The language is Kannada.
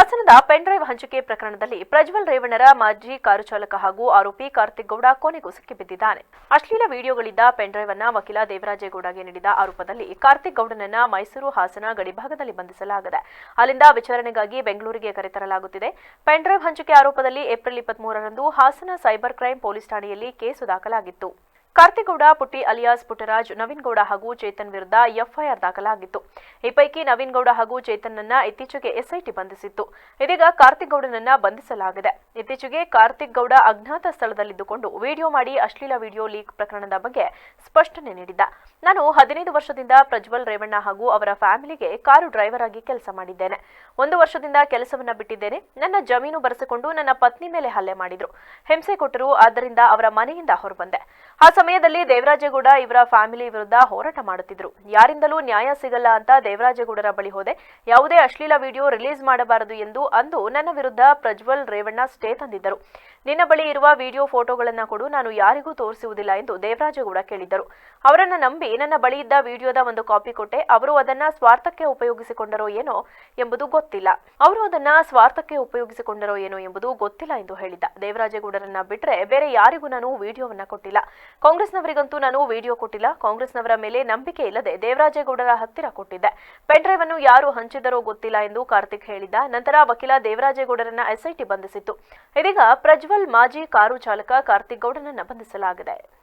ಹಾಸನದ ಪೆನ್ಡ್ರೈವ್ ಹಂಚಿಕೆ ಪ್ರಕರಣದಲ್ಲಿ ಪ್ರಜ್ವಲ್ ರೇವಣ್ಣರ ಮಾಜಿ ಕಾರು ಚಾಲಕ ಹಾಗೂ ಆರೋಪಿ ಕಾರ್ತಿಕ್ ಗೌಡ ಕೊನೆಗೂ ಸಿಕ್ಕಿಬಿದ್ದಿದ್ದಾನೆ ಅಶ್ಲೀಲ ವಿಡಿಯೋಗಳಿದ್ದ ಪೆನ್ಡ್ರೈವ್ ಅನ್ನ ವಕೀಲ ದೇವರಾಜೇಗೌಡಗೆ ನೀಡಿದ ಆರೋಪದಲ್ಲಿ ಕಾರ್ತಿಕ್ ಗೌಡನನ್ನ ಮೈಸೂರು ಹಾಸನ ಗಡಿಭಾಗದಲ್ಲಿ ಬಂಧಿಸಲಾಗಿದೆ. ಅಲ್ಲಿಂದ ವಿಚಾರಣೆಗಾಗಿ ಬೆಂಗಳೂರಿಗೆ ಕರೆತರಲಾಗುತ್ತಿದೆ ಪೆನ್ಡ್ರೈವ್ ಹಂಚಿಕೆ ಆರೋಪದಲ್ಲಿ ಏಪ್ರಿಲ್ ಇಪ್ಪತ್ಮೂರರಂದು ಹಾಸನ ಸೈಬರ್ ಕ್ರೈಂ ಪೊಲೀಸ್ ಠಾಣೆಯಲ್ಲಿ ಕೇಸು ದಾಖಲಾಗಿತ್ತು. ಕಾರ್ತಿಗೌಡ, ಪುಟ್ಟಿ ಅಲಿಯಾಸ್, ಪುಟ್ಟರಾಜ್ ನವೀನ್ ಗೌಡ ಹಾಗೂ ಚೇತನ್ ವಿರುದ್ಧ ಎಫ್ಐಆರ್ ದಾಖಲಾಗಿತ್ತು. ಈ ಪೈಕಿ ನವೀನ್ ಗೌಡ ಹಾಗೂ ಚೇತನ್ನನ್ನ ಇತ್ತೀಚೆಗೆ ಎಸ್ಐಟಿ ಬಂಧಿಸಿತ್ತು. ಇದೀಗ ಕಾರ್ತಿಗೌಡನನ್ನ ಬಂಧಿಸಲಾಗಿದೆ. ಇತ್ತೀಚೆಗೆ ಕಾರ್ತಿಕ್ ಗೌಡ ಅಜ್ಞಾತ ಸ್ಥಳದಲ್ಲಿದ್ದುಕೊಂಡು ವಿಡಿಯೋ ಮಾಡಿ ಅಶ್ಲೀಲ ವಿಡಿಯೋ ಲೀಕ್ ಪ್ರಕರಣದ ಬಗ್ಗೆ ಸ್ಪಷ್ಟನೆ ನೀಡಿದ್ದ. ನಾನು ಹದಿನೈದು ವರ್ಷದಿಂದ ಪ್ರಜ್ವಲ್ ರೇವಣ್ಣ ಹಾಗೂ ಅವರ ಫ್ಯಾಮಿಲಿಗೆ ಕಾರು ಡ್ರೈವರ್ ಆಗಿ ಕೆಲಸ ಮಾಡಿದ್ದೇನೆ. ಒಂದು ವರ್ಷದಿಂದ ಕೆಲಸವನ್ನ ಬಿಟ್ಟಿದ್ದೇನೆ. ನನ್ನ ಜಮೀನು ಬರೆಸಿಕೊಂಡು ನನ್ನ ಪತ್ನಿ ಮೇಲೆ ಹಲ್ಲೆ ಮಾಡಿದ್ರು. ಹಿಂಸೆ ಕೊಟ್ಟರು, ಆದ್ದರಿಂದ ಅವರ ಮನೆಯಿಂದ ಹೊರಬಂದೆ. ಆ ಸಮಯದಲ್ಲಿ ದೇವರಾಜೇಗೌಡ ಇವರ ಫ್ಯಾಮಿಲಿ ವಿರುದ್ಧ ಹೋರಾಟ ಮಾಡುತ್ತಿದ್ರು. ಯಾರಿಂದಲೂ ನ್ಯಾಯ ಸಿಗಲ್ಲ ಅಂತ ದೇವರಾಜೇಗೌಡರ ಬಳಿ ಹೋದೆ. ಯಾವುದೇ ಅಶ್ಲೀಲ ವಿಡಿಯೋ ರಿಲೀಸ್ ಮಾಡಬಾರದು ಎಂದು ಅಂದು ನನ್ನ ವಿರುದ್ಧ ಪ್ರಜ್ವಲ್ ರೇವಣ್ಣ ಸ್ಟೇ ತಂದಿದ್ದರು. ನಿನ್ನ ಬಳಿ ಇರುವ ವಿಡಿಯೋ ಫೋಟೋಗಳನ್ನ ಕೊಡು. ನಾನು ಯಾರಿಗೂ ತೋರಿಸುವುದಿಲ್ಲ ಎಂದು ದೇವರಾಜೇಗೌಡ ಕೇಳಿದ್ದರು. ಅವರನ್ನ ನಂಬಿ ನನ್ನ ಬಳಿ ಇದ್ದ ವಿಡಿಯೋದ ಒಂದು ಕಾಪಿ ಕೊಟ್ಟೆ. ಅವರು ಅದನ್ನ ಸ್ವಾರ್ಥಕ್ಕೆ ಉಪಯೋಗಿಸಿಕೊಂಡರೋ ಏನೋ ಎಂಬುದು ಗೊತ್ತಿಲ್ಲ. ಅವರು ಅದನ್ನ ಸ್ವಾರ್ಥಕ್ಕೆ ಉಪಯೋಗಿಸಿಕೊಂಡರೋ ಏನೋ ಎಂಬುದು ಗೊತ್ತಿಲ್ಲ ಎಂದು ಹೇಳಿದ್ದ. ದೇವರಾಜೇಗೌಡರನ್ನ ಬಿಟ್ರೆ ಬೇರೆ ಯಾರಿಗೂ ನಾನು ವಿಡಿಯೋವನ್ನ ಕೊಟ್ಟಿಲ್ಲ. ಕಾಂಗ್ರೆಸ್ನವರಿಗಂತೂ ನಾನು ವಿಡಿಯೋ ಕೊಟ್ಟಿಲ್ಲ. ಕಾಂಗ್ರೆಸ್ನವರ ಮೇಲೆ ನಂಬಿಕೆ ಇಲ್ಲದೆ ದೇವರಾಜೇಗೌಡರ ಹತ್ತಿರ ಕೊಟ್ಟಿದ್ದೆ. ಪೆನ್ಡ್ರೈವ್ ಅನ್ನು ಯಾರು ಹಂಚಿದರೋ ಗೊತ್ತಿಲ್ಲ ಎಂದು ಕಾರ್ತಿಕ್ ಹೇಳಿದ್ದ. ನಂತರ ವಕೀಲ ದೇವರಾಜೇಗೌಡರನ್ನ ಎಸ್ಐಟಿ ಬಂಧಿಸಿತ್ತು. ಇದೀಗ ಪ್ರಜ್ವಲ್ ಮಾಜಿ ಕಾರು ಚಾಲಕ ಕಾರ್ತಿಕ್ ಗೌಡನನ್ನ ಬಂಧಿಸಲಾಗಿದೆ.